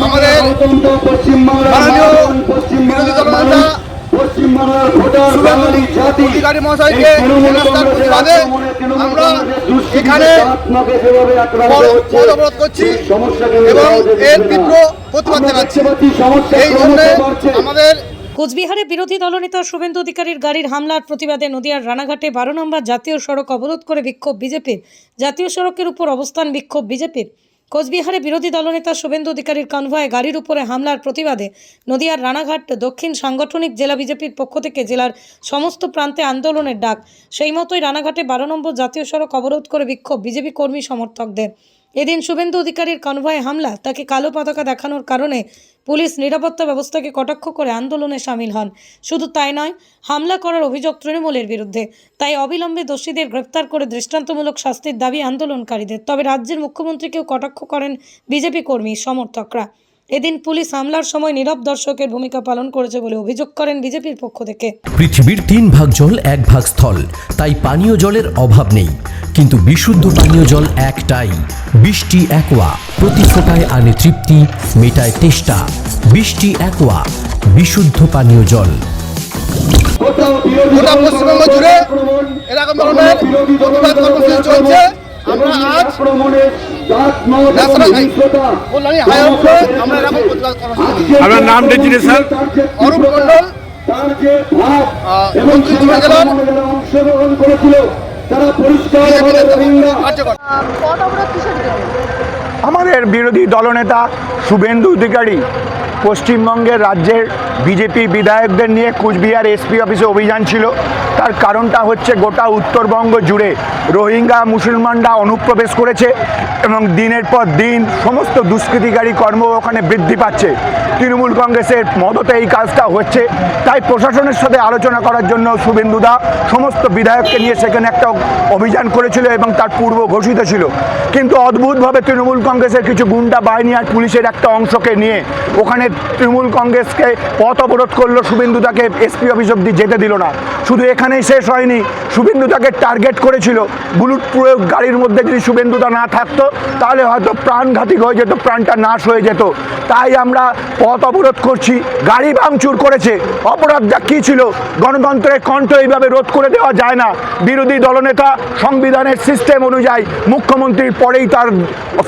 আমাদের মাননীয় বিরোধী দলনেতা অধিকারী মহাশয়কে হেনস্থার প্রতিবাদে আমরা এখানে পদ- পদ অবরোধ করছি এবং এর তীব্র প্রতিবাদ জানাচ্ছি। এই জন্য আমাদের কোচবিহারে বিরোধী দলনেতা শুভেন্দু অধিকারীর গাড়ির হামলার প্রতিবাদে নদিয়ার রানাঘাটে বারো নম্বর জাতীয় সড়ক অবরোধ করে বিক্ষোভ বিজেপির। জাতীয় সড়কের উপর অবস্থান বিক্ষোভ বিজেপির। কোচবিহারে বিরোধী দলনেতা শুভেন্দু অধিকারীর কনভয়ে গাড়ির উপরে হামলার প্রতিবাদে নদিয়ার রানাঘাট দক্ষিণ সাংগঠনিক জেলা বিজেপির পক্ষ থেকে জেলার সমস্ত প্রান্তে আন্দোলনের ডাক। সেই মতোই রানাঘাটে বারো নম্বর জাতীয় সড়ক অবরোধ করে বিক্ষোভ বিজেপি কর্মী সমর্থকদের। এদিন শুভেন্দু অধিকারীর কনভয়ে হামলা, তাকে কালো পতাকা দেখানোর কারণে পুলিশ নিরাপত্তা ব্যবস্থাকে কটাক্ষ করে আন্দোলনে সামিল হন। শুধু তাই নয়, হামলা করার অভিযোগ তৃণমূলের বিরুদ্ধে। তাই অবিলম্বে দোষীদের গ্রেপ্তার করে দৃষ্টান্তমূলক শাস্তির দাবি আন্দোলনকারীদের। তবে রাজ্যের মুখ্যমন্ত্রীকেও কটাক্ষ করেন বিজেপি কর্মী, সমর্থকরা। এদিন পুলিশ হামলার সময় নীরব দর্শকের ভূমিকা পালন করেছে বলে অভিযোগ করেন বিজেপির পক্ষ থেকে। পৃথিবীর তিন ভাগ জল এক ভাগ স্থল। তাই পানীয় জলের অভাব নেই। কিন্তু বিশুদ্ধ পানীয় জল একটাই। বৃষ্টি একোয়া। প্রতি ফোটায় আনে তৃপ্তি মেটায় তেষ্টা। বৃষ্টি একোয়া। বিশুদ্ধ পানীয় জল। গোটা পশ্চিমবঙ্গ জুড়ে এরকম ধরনের প্রতিবাদ কর্মসূচি চলছে। আমরা আজ। আপনার নাম ডেজিনেশন অরূপ জন্য আমাদের বিরোধী দলনেতা শুভেন্দু অধিকারী পশ্চিমবঙ্গের রাজ্যের বিজেপি বিধায়কদের নিয়ে কুচবিহার এসপি অফিসে অভিযান ছিল। তার কারণটা হচ্ছে গোটা উত্তরবঙ্গ জুড়ে রোহিঙ্গা মুসলমানরা অনুপ্রবেশ করেছে এবং দিনের পর দিন সমস্ত দুষ্কৃতিকারী কর্ম ওখানে বৃদ্ধি পাচ্ছে। তৃণমূল কংগ্রেসের মদতে এই কাজটা হচ্ছে। তাই প্রশাসনের সাথে আলোচনা করার জন্য শুভেন্দুদা সমস্ত বিধায়ককে নিয়ে সেখানে একটা অভিযান করেছিল এবং তার পূর্ব ঘোষিত ছিল। কিন্তু অদ্ভুতভাবে তৃণমূল কংগ্রেসের কিছু গুন্ডা বাহিনী আর পুলিশের একটা অংশকে নিয়ে ওখানে তৃণমূল কংগ্রেসকে পথ অবরোধ করল শুভেন্দুদাকে এসপি অফিস অব্দি যেতে দিল না। শুধু এখানেই শেষ হয়নি। শুভেন্দুদাকে টার্গেট করেছিল। বুলুট প্রয়োগ গাড়ির মধ্যে যদি শুভেন্দুদা না থাকতো, তাহলে হয়তো প্রাণঘাতী হয়ে যেত, প্রাণটা নাশ হয়ে যেত। তাই আমরা পথ অবরোধ করছি। গাড়ি ভাঙচুর করেছে। অপরাধটা কী ছিল, গণতন্ত্রের কণ্ঠ এইভাবে রোধ করে দেওয়া যায় না। বিরোধী দলনেতা সংবিধানের সিস্টেম অনুযায়ী মুখ্যমন্ত্রীর পরেই তার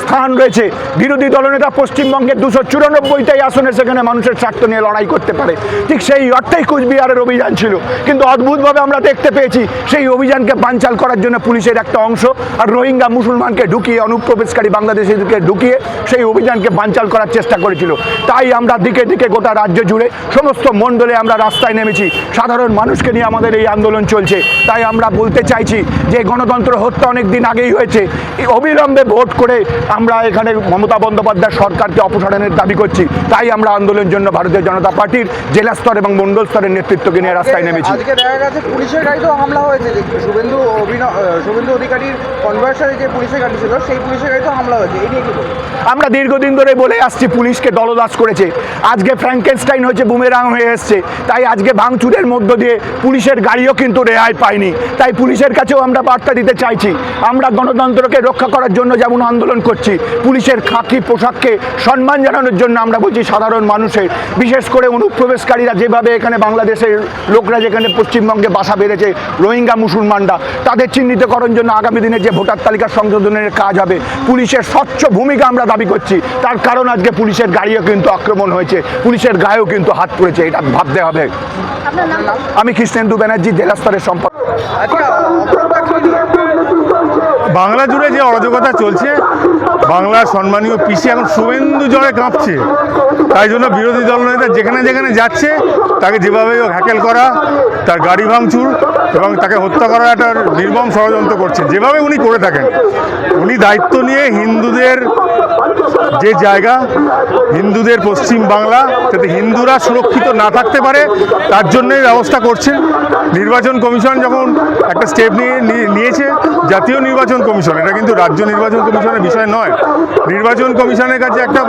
স্থান রয়েছে। বিরোধী দলনেতা পশ্চিমবঙ্গের দুশো চুরানব্বইটাই আসনে সেখানে মানুষের স্বার্থ নিয়ে লড়াই করতে পারে। ঠিক সেই অর্থেই কুচবিহারের অভিযান ছিল। কিন্তু অদ্ভুতভাবে আমরা দেখতে পেয়েছি। সেই অভিযানকে পাঞ্চাল করার জন্য পুলিশের একটা অংশ আর রোহিঙ্গা মুসলমানকে ঢুকিয়ে, অনুপ্রবেশকারী বাংলাদেশিদেরকে ঢুকিয়ে সেই অভিযানকে বানচাল করার চেষ্টা করেছিল। তাই আমরা দিকে দিকে গোটা রাজ্য জুড়ে সমস্ত মণ্ডলে আমরা রাস্তায় নেমেছি। সাধারণ মানুষকে নিয়ে আমাদের এই আন্দোলন চলছে। তাই আমরা বলতে চাইছি যে গণতন্ত্র হত্যা অনেক দিন আগেই হয়েছে। অবিলম্বে ভোট করে আমরা এখানে মমতা বন্দ্যোপাধ্যায় সরকারকে অপসারণের দাবি করছি। তাই আমরা আন্দোলনের জন্য ভারতীয় জনতা পার্টির জেলা স্তর এবং মণ্ডল স্তরের নেতৃত্বকে নিয়ে রাস্তায় নেমেছি। পুলিশের গাড়িতেও হামলা হয়েছে যে শুভেন্দু অভিনয় শুভেন্দু অধিকারীর কনভার্সারে যে পুলিশের গাড়ি ছিল, সেই পুলিশের গাড়িতেও হামলা হয়েছে এই নিয়ে আমরা দীর্ঘদিন ধরে বলে আসছি, পুলিশকে দলদাস করেছে। আজকে ফ্র্যাঙ্কেনস্টাইন হচ্ছে বুমেরাং হয়ে এসছে। তাই আজকে ভাঙচুরের মধ্য দিয়ে পুলিশের গাড়িও কিন্তু রেহাই পায়নি। তাই পুলিশের কাছেও আমরা বার্তা দিতে চাইছি, আমরা গণতন্ত্রকে রক্ষা করার জন্য যেমন আন্দোলন করছি, পুলিশের খাকি পোশাককে সম্মান জানানোর জন্য আমরা বলছি সাধারণ মানুষের। বিশেষ করে অনুপ্রবেশকারীরা যেভাবে এখানে বাংলাদেশের লোকরা যেখানে পশ্চিমবঙ্গে বাসা বেড়েছে রোহিঙ্গা মুসলমানরা। তাদের চিহ্নিতকরণ জন্য আগামী দিনে যে ভোটার তালিকা সংশোধনের কাজ হবে পুলিশের স্বচ্ছ ভূমিকা আমরা দাবি করছি। তার কারণ আজকে পুলিশের গাড়িও কিন্তু আক্রমণ হয়েছে পুলিশের গায়েও কিন্তু হাত পড়েছে এটা ভাবতে হবে। আমি কৃষ্ণেন্দু ব্যানার্জি জেলা স্তরের সম্পর্ক বাংলা জুড়ে যে অরাজকতা চলছে, বাংলার সম্মানীয় পিসি এখন শুভেন্দু জলে কাঁপছে। তাই জন্য বিরোধী দলনেতা যেখানে যেখানে যাচ্ছে, তাকে যেভাবে হ্যাকেল করা, তার গাড়ি ভাঙচুর এবং তাকে হত্যা করার একটা নির্মম ষড়যন্ত্র করছে। যেভাবে উনি করে থাকেন, উনি দায়িত্ব নিয়ে হিন্দুদের যে জায়গা, হিন্দুদের পশ্চিম বাংলা, যাতে হিন্দুরা সুরক্ষিত না থাকতে পারে, তার জন্যই ব্যবস্থা করছেন নির্বাচন কমিশন যখন একটা স্টেপ নিয়ে- নিয়েছে জাতীয় নির্বাচন কমিশন, এটা কিন্তু রাজ্য নির্বাচন কমিশনের বিষয় নয়। নির্বাচন কমিশনের কাছে একটা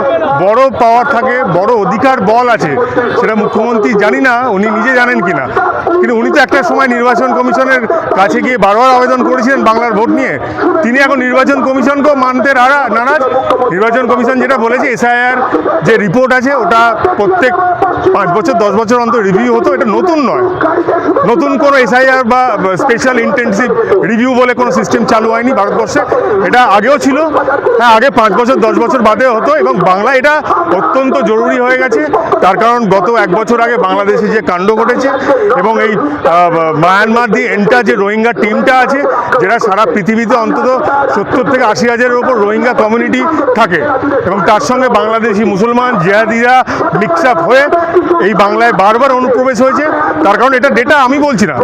বড় পাওয়ার থাকে, বড় অধিকার বল আছে, সেটা মুখ্যমন্ত্রী জানি না, উনি নিজে জানেন কিনা। কিন্তু উনি তো একটা সময় নির্বাচন কমিশনের কাছে গিয়ে বারবার আবেদন করেছিলেন বাংলার ভোট নিয়ে। তিনি এখন নির্বাচন কমিশনকেও মানতে নারা- নারাজ। নির্বাচন কমিশন যেটা বলেছে, এসআইআর যে রিপোর্ট আছে, ওটা প্রত্যেক পাঁচ বছর, দশ বছর অন্তর রিভিউ হতো। এটা নতুন নয়। নতুন কোনো এসআইআর বা স্পেশাল ইন্টেন্সিভ রিভিউ বলে কোনো সিস্টেম চালু হয়নি ভারতবর্ষে। এটা আগেও ছিল। হ্যাঁ আগে পাঁচ বছর, দশ বছর বাদে হতো এবং বাংলা এটা অত্যন্ত জরুরি হয়ে গেছে। তার কারণ গত এক বছর আগে বাংলাদেশে যে কাণ্ড ঘটেছে এবং এই মায়ানমার দিয়ে এন্টার যে রোহিঙ্গা টিমটা আছে, যেটা সারা পৃথিবীতে অন্তত সত্তর থেকে আশি হাজারের ওপর রোহিঙ্গা কমিউনিটি থাকে। এবং তার সঙ্গে বাংলাদেশি মুসলমান, জিহাদিরা মিক্স আপ হয়ে এই বাংলায় বারবার অনুপ্রবেশ হয়েছে। তার কারণ এটা ডেটা আমি বলছি না।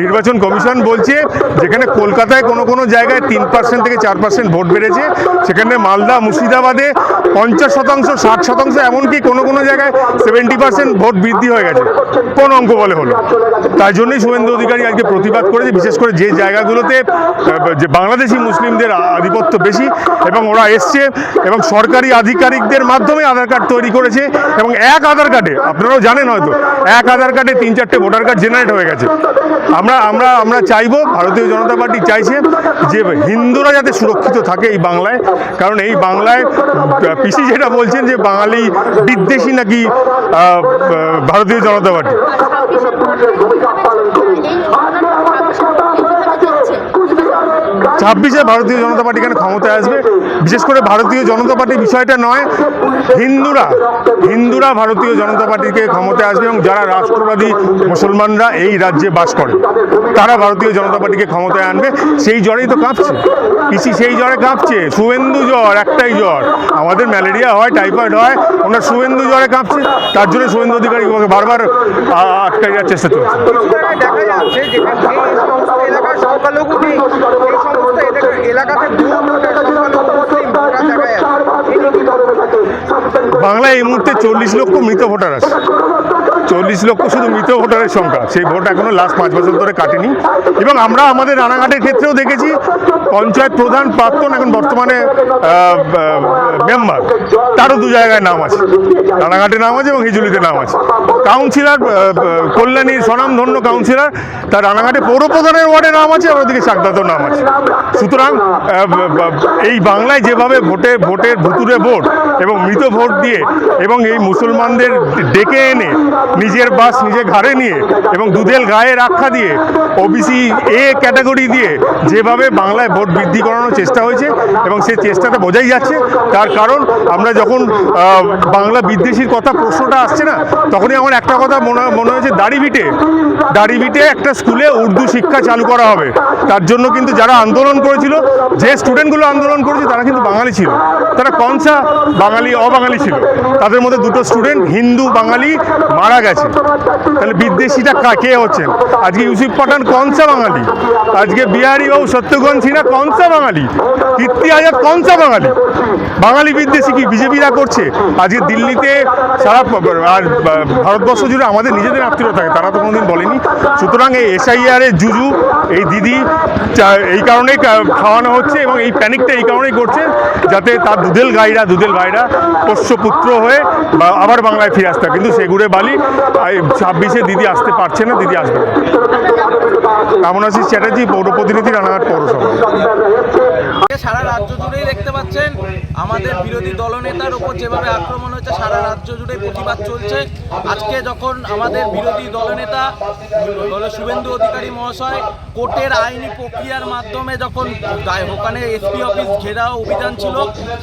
নির্বাচন কমিশন বলছে, যেখানে কলকাতায় কোনো কোনো জায়গায় তিন পার্সেন্ট থেকে চার পার্সেন্ট ভোট বেড়েছে, সেখানে মালদা, মুর্শিদাবাদে পঞ্চাশ শতাংশ, ষাট শতাংশ, এমনকি কোনো কোনো জায়গায় সেভেন্টি পার্সেন্ট ভোট বৃদ্ধি হয়ে গেছে। কোন অঙ্ক বলে হলো তাই জন্যই শুভেন্দু অধিকারী আজকে প্রতিবাদ করেছে, বিশেষ করে যে জায়গাগুলোতে যে বাংলাদেশি মুসলিমদের আধিপত্য বেশি এবং ওরা এসছে এবং সরকারি আধিকারিকদের মাধ্যমে আধার কার্ড তৈরি করেছে এবং এক আধার কার্ডে, আপনারাও জানেন হয়তো, এক আধার কার্ডে তিন চারটে ভোটার কার্ড জেনারেট হয়ে গেছে। আমরা আমরা আমরা চাইব, ভারতীয় জনতা পার্টি চাইছে যে হিন্দুরা যাতে সুরক্ষিত থাকে এই বাংলায়, কারণ এই বাংলায় পিসি যেটা বলছেন যে বাঙালি বিদ্বেষী নাকি ভারতীয় জনতা পার্টি। দেশের পুলিশের ভূমিকা পালন করুন। ছাব্বিশে ভারতীয় জনতা পার্টি এখানে ক্ষমতায় আসবে? বিশেষ করে ভারতীয় জনতা পার্টি বিষয়টা নয় হিন্দুরা হিন্দুরা ভারতীয় জনতা পার্টিকে ক্ষমতায় আসবে এবং যারা রাষ্ট্রবাদী মুসলমানরা এই রাজ্যে বাস করে তারা ভারতীয় জনতা পার্টিকে ক্ষমতায় আনবে। সেই জ্বরেই তো কাঁপছে। পিসি সেই জ্বরে কাঁপছে। শুভেন্দু জ্বর একটাই জ্বর। আমাদের ম্যালেরিয়া হয় টাইফয়েড হয় ওনার শুভেন্দু জ্বরে কাঁপছে। তার জন্য শুভেন্দু অধিকারী বারবার আ, আটকাই চেষ্টা চলছে। এলাকার সংখ্যালঘু নেই সেই সমস্ত এলাকাতে এই? বাংলায় এই মুহূর্তে চল্লিশ লক্ষ মৃত ভোটার আছে। চল্লিশ লক্ষ শুধু মৃত ভোটারের সংখ্যা। সেই ভোট এখনও লাস্ট পাঁচ বছর ধরে কাটেনি। এবং আমরা আমাদের রানাঘাটের ক্ষেত্রেও দেখেছি, পঞ্চায়েত প্রধান প্রাক্তন এখন বর্তমানে মেম্বার। তারও দু জায়গায় নাম আছে। রানাঘাটে নাম আছে এবং হিজুলিতে নাম আছে। কাউন্সিলর কল্যাণীর স্বনামধন্য কাউন্সিলর তার রানাঘাটে পৌর প্রধানের ওয়ার্ডে নাম আছে আর ওদিকে চাকদাতেও নাম আছে। সুতরাং এই বাংলায় যেভাবে ভোটে, ভোটের ভুতুরে ভোট এবং মৃত ভোট দিয়ে এবং এই মুসলমানদের ডেকে এনে নিজের বাস নিজে ঘাড়ে নিয়ে এবং দুধেল গায়ে রাখা দিয়ে ওবিসি এ ক্যাটাগরি দিয়ে যেভাবে বাংলায় ভোট বৃদ্ধি করানোর চেষ্টা হয়েছে এবং সেই চেষ্টাটা বোঝাই যাচ্ছে, তার কারণ আমরা যখন বাংলা বিদ্বেষীর কথা প্রশ্নটা আসছে না, তখনই আমার একটা কথা মনে মনে হয়েছে দাড়িভিটে দাড়িভিটে একটা স্কুলে উর্দু শিক্ষা চালু করা হবে। তার জন্য কিন্তু যারা আন্দোলন করেছিল, যে স্টুডেন্টগুলো আন্দোলন করেছে, তারা কিন্তু বাঙালি ছিল। তারা কনসা বাঙালি, অবাঙালি ছিল। তাদের মধ্যে দুটো স্টুডেন্ট, হিন্দু, বাঙালি, মারা গেছে। তাহলে বিদ্বেষীটা কা- কে হচ্ছেন? আজকে ইউসুফ পাঠান কনসা বাঙালি। আজকে বিহারি বাবু সত্যগণ সিনহা কনসা বাঙালি। কীর্তি আজাদ কনসা বাঙালি। বাঙালি বিদ্বেষী কি? বিজেপিরা করছে? আজকে দিল্লিতে সারা আর বা- ভারতবর্ষ জুড়ে আমাদের নিজেদের আত্মীয় থাকে, তারা তো কোনোদিন বলেনি। সুতরাং এই এসআইআর এর জুজু, এই দিদি এই কারণেই খাওয়ানো হচ্ছে এবং এই প্যানিকটা এই কারণেই করছে যাতে তার দুধেল গাইরা, দুধেল ভাইরা পোষ্যপুত্র হয়ে আবার বাংলায় ফিরে আসতে। কিন্তু সেগুড়ে বালি ছাব্বিশে দিদি আসতে পারছে না, দিদি আসবে কামনাশিস চ্যাটার্জি, পৌর প্রতিনিধি, রানাঘাট পৌরসভা। সারা রাজ্য জুড়েই দেখতে পাচ্ছেন আমাদের বিরোধী দলনেতার ওপর যেভাবে আক্রমণ হয়েছে, সারা রাজ্য জুড়ে প্রতিবাদ চলছে। আজকে যখন আমাদের বিরোধী দলনেতা শুভেন্দু অধিকারী মহাশয় কোর্টের আইনি প্রক্রিয়ার মাধ্যমে যখন ওখানে এসপি অফিস ঘেরাও অভিযান ছিল,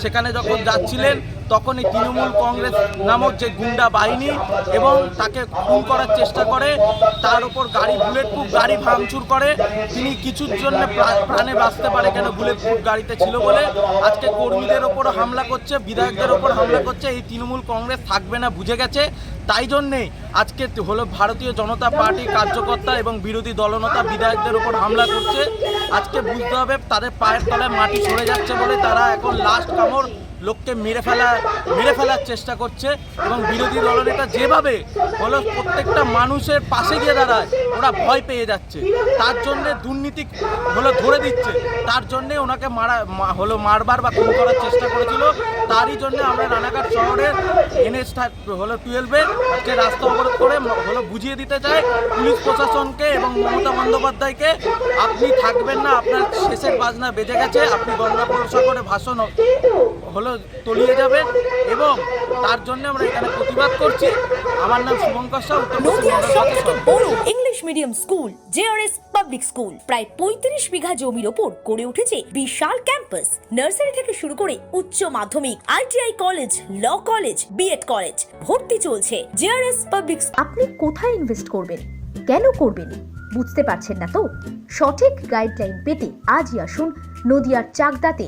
সেখানে যখন যাচ্ছিলেন তখন এই তৃণমূল কংগ্রেস নামক যে গুন্ডা বাহিনী এবং তাকে খুন করার চেষ্টা করে, তার উপর গাড়ি, বুলেট প্রুফ গাড়ি ভাঙচুর করে। তিনি কিছুর জন্য প্রা- প্রাণে বাঁচতে পারে কেন? বুলেট প্রুফ গাড়িতে ছিল বলে। আজকে কর্মীদের ওপর হামলা করছে, বিধায়কদের ওপর হামলা করছে। এই তৃণমূল কংগ্রেস থাকবে না বুঝে গেছে। তাই জন্যেই আজকে হলো ভারতীয় জনতা পার্টির কার্যকর্তা এবং বিরোধী দলনেতা বিধায়কদের ওপর হামলা করছে। আজকে বুঝতে হবে তাদের পায়ের তলায় মাটি সরে যাচ্ছে বলে তারা এখন লাস্ট কামড় লোককে মেরে ফেলা, মেরে ফেলার চেষ্টা করছে এবং বিরোধী দলনেতা যেভাবে হলো প্রত্যেকটা মানুষের পাশে গিয়ে দাঁড়ায়, ওরা ভয় পেয়ে যাচ্ছে। তার জন্যে দুর্নীতি হলো ধরে দিচ্ছে। তার জন্যে ওনাকে মারা হলো মারবার বা খুন করার চেষ্টা করেছিল। তারই জন্য আমরা রানাঘাট শহরের এনএস হলো টুয়েলভে আজকে রাস্তা অবরোধ করে হলো বুঝিয়ে দিতে চাই পুলিশ প্রশাসনকে এবং মমতা বন্দ্যোপাধ্যায়কে। আপনি থাকবেন না, আপনার শেষের বাজনা বেজে গেছে। আপনি গঙ্গাপসাগরে ভাষণ হলো তলিয়ে যাবেন এবং তার জন্য আমরা এখানে প্রতিবাদ করছি। আমার নাম শুভঙ্কর শাহ। বড় English medium school JRS public school প্রায় পঁয়ত্রিশ বিঘা জমির ওপর গড়ে উঠেছে বিশাল ক্যাম্পাস নার্সারি থেকে শুরু করে উচ্চ মাধ্যমিক ITI college law college BEd college ভর্তি চলছে। জেআরএস পাবলিক আপনি কোথায় ইনভেস্ট করবেন? কেন করবেন? বুঝতে পারছেন না তো? সঠিক গাইডলাইন পেতে আজই আসুন নদিয়ার চাকদাতে।